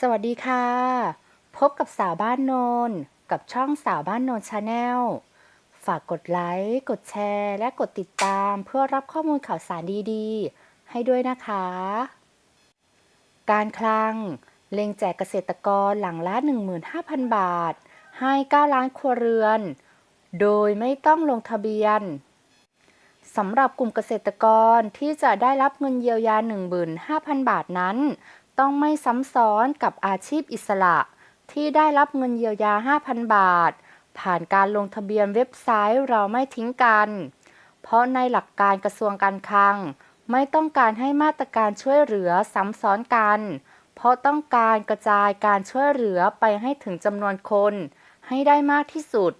สวัสดีค่ะ พบกับสาวบ้านโนน กับช่องสาวบ้านโนนชาแนล ฝากกดไลค์ กดแชร์ และกดติดตามเพื่อรับข้อมูลข่าวสารดีๆ ให้ด้วยนะคะ การคลัง เล็งแจกเกษตรกรหลังละ 15,000 บาท ให้ 9 ล้านครัวเรือน โดยไม่ต้องลงทะเบียนสำหรับกลุ่มเกษตรกรที่จะได้รับเงินเยียวยา 15,000 บาทนั้น ต้องไม่ซ้ำซ้อนกับอาชีพอิสระ ที่ได้รับเงินเยียวยา 5,000 บาท ผ่านการลงทะเบียนเว็บไซต์เราไม่ทิ้งกัน เพราะในหลักการกระทรวงการคลัง ไม่ต้องการให้มาตรการช่วยเหลือซ้ำซ้อนกัน เพราะต้องการกระจายการช่วยเหลือไปให้ถึงจำนวนคน ให้ได้มากที่สุด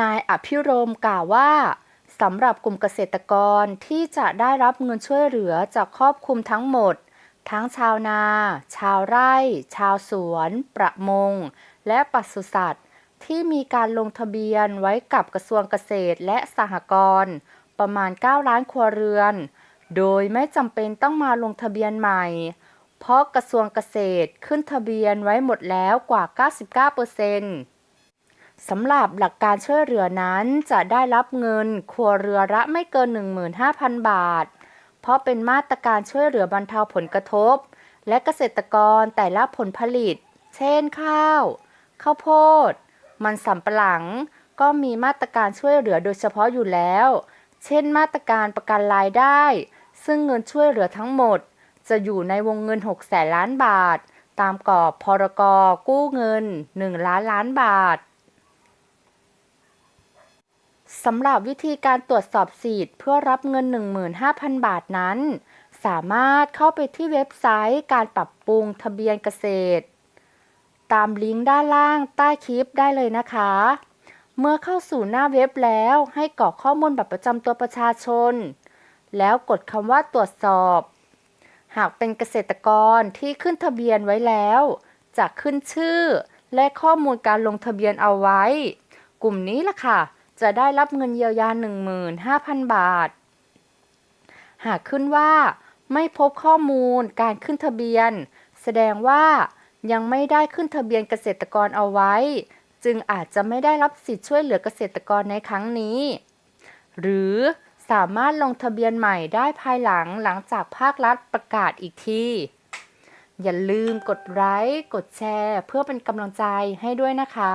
นายอภิรม์กล่าวว่าสำหรับกลุ่มเกษตรกรที่จะได้รับเงินช่วยเหลือจะครอบคลุมทั้งหมด ทั้งชาวนา ชาวไร่ ชาวสวน ประมง และปศุสัตว์ ที่มีการลงทะเบียนไว้กับกระทรวงเกษตรและสหกรณ์ประมาณ 9 ล้านครัวเรือน โดยไม่จำเป็นต้องมาลงทะเบียนใหม่ เพราะกระทรวงเกษตรขึ้นทะเบียนไว้หมดแล้วกว่า 99%สำหรับหลักการช่วยเหลือนั้นจะได้รับเงินครัวเรือนละไม่เกิน 15,000 บาท เพราะเป็นมาตรการช่วยเหลือบรรเทาผลกระทบ และเกษตรกรแต่ละผลผลิต เช่นข้าว ข้าวโพด มันสำปะหลัง ก็มีมาตรการช่วยเหลือโดยเฉพาะอยู่แล้ว เช่นมาตรการประกันรายได้ ซึ่งเงินช่วยเหลือทั้งหมด จะอยู่ในวงเงิน6แสนล้านบาท ตามกรอบพรกกู้เงิน 1 ล้านล้านบาท สำหรับวิธีการตรวจสอบสิทธิ์เพื่อรับเงิน 15,000 บาทนั้น สามารถเข้าไปที่เว็บไซต์การปรับปรุงทะเบียนเกษตร ตามลิงก์ด้านล่างใต้คลิปได้เลยนะคะ เมื่อเข้าสู่หน้าเว็บแล้วให้กรอกข้อมูลบัตรประจำตัวประชาชน แล้วกดคำว่าตรวจสอบ หากเป็นเกษตรกรที่ขึ้นทะเบียนไว้แล้ว จะขึ้นชื่อและข้อมูลการลงทะเบียนเอาไว้ กลุ่มนี้ล่ะค่ะ จะได้รับเงินเยียวยา 15,000 บาท หากขึ้นว่าไม่พบข้อมูลการขึ้นทะเบียน แสดงว่ายังไม่ได้ขึ้นทะเบียนเกษตรกรเอาไว้ จึงอาจจะไม่ได้รับสิทธิ์ช่วยเหลือเกษตรกรในครั้งนี้ หรือสามารถลงทะเบียนใหม่ได้ภายหลังหลังจากภาครัฐประกาศอีกที อย่าลืมกดไลค์กดแชร์ เพื่อเป็นกำลังใจให้ด้วยนะคะ